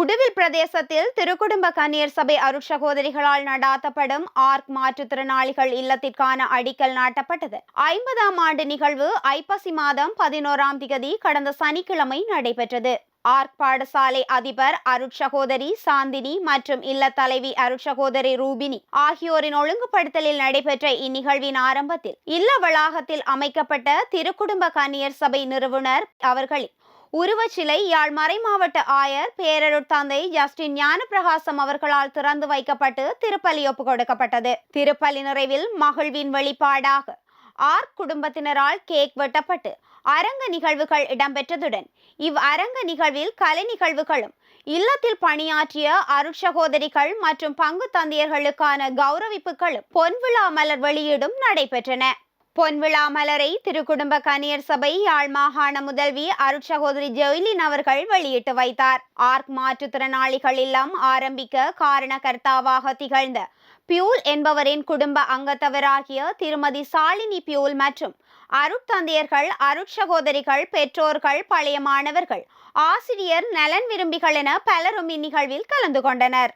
உடுவில் பிரதேசத்தில் திருக்குடும்ப கன்னியர் சபை அருட்சகோதரிகளால் நடாத்தப்படும் ஆர்க் மாற்றுத்திறனாளிகள் இல்லத்திற்கான அடிக்கல் நாட்டப்பட்டது. ஐம்பதாம் ஆண்டு நிகழ்வு ஐப்பசி மாதம் பதினோராம் திகதி கடந்த சனிக்கிழமை நடைபெற்றது. ஆர்க் பாடசாலை அதிபர் அருட்சகோதரி சாந்தினி மற்றும் இல்ல தலைவி அருட்சகோதரி ரூபினி ஆகியோரின் ஒழுங்குபடுத்தலில் நடைபெற்ற இந்நிகழ்வின் ஆரம்பத்தில் இல்ல வளாகத்தில் அமைக்கப்பட்ட திருக்குடும்ப கன்னியர் சபை நிறுவனர் அவர்களின் உருவச்சிலை யாழ் மறைமாவட்ட ஆயர் பேரருட் தந்தை ஜஸ்டின் ஞானப்பிரகாசம் அவர்களால் திறந்து வைக்கப்பட்டு திருப்பலி ஒப்பு கொடுக்கப்பட்டது. திருப்பலி நிறைவில் மகிழ்வின் வெளிப்பாடாக ஆர் குடும்பத்தினரால் கேக் வெட்டப்பட்டு அரங்க நிகழ்வுகள் இடம்பெற்றதுடன் இவ் அரங்க நிகழ்வில் கலை நிகழ்வுகளும் இல்லத்தில் பணியாற்றிய அருட்சகோதரிகள் மற்றும் பங்கு தந்தையர்களுக்கான கௌரவிப்புகளும் பொன்விழா மலர் வெளியீடும் நடைபெற்றன. பொன்விழா மலரை திருக்குடும்ப கணியர் சபை யாழ் மாகாண முதல்வி அருட்சகோதரி ஜெயிலின் அவர்கள் வெளியிட்டு வைத்தார். ஆர்க் மாற்றுத்திறனாளிகள் இல்லம் ஆரம்பிக்க காரணகர்த்தாவாக திகழ்ந்த பியூல் என்பவரின் குடும்ப அங்கத்தவராகிய திருமதி சாலினி பியூல் மற்றும் அருட்தந்தையர்கள் அருட்சகோதரிகள் பெற்றோர்கள் பழைய மாணவர்கள் ஆசிரியர் நலன் விரும்பிகள் என பலரும் இந்நிகழ்வில் கலந்து கொண்டனர்.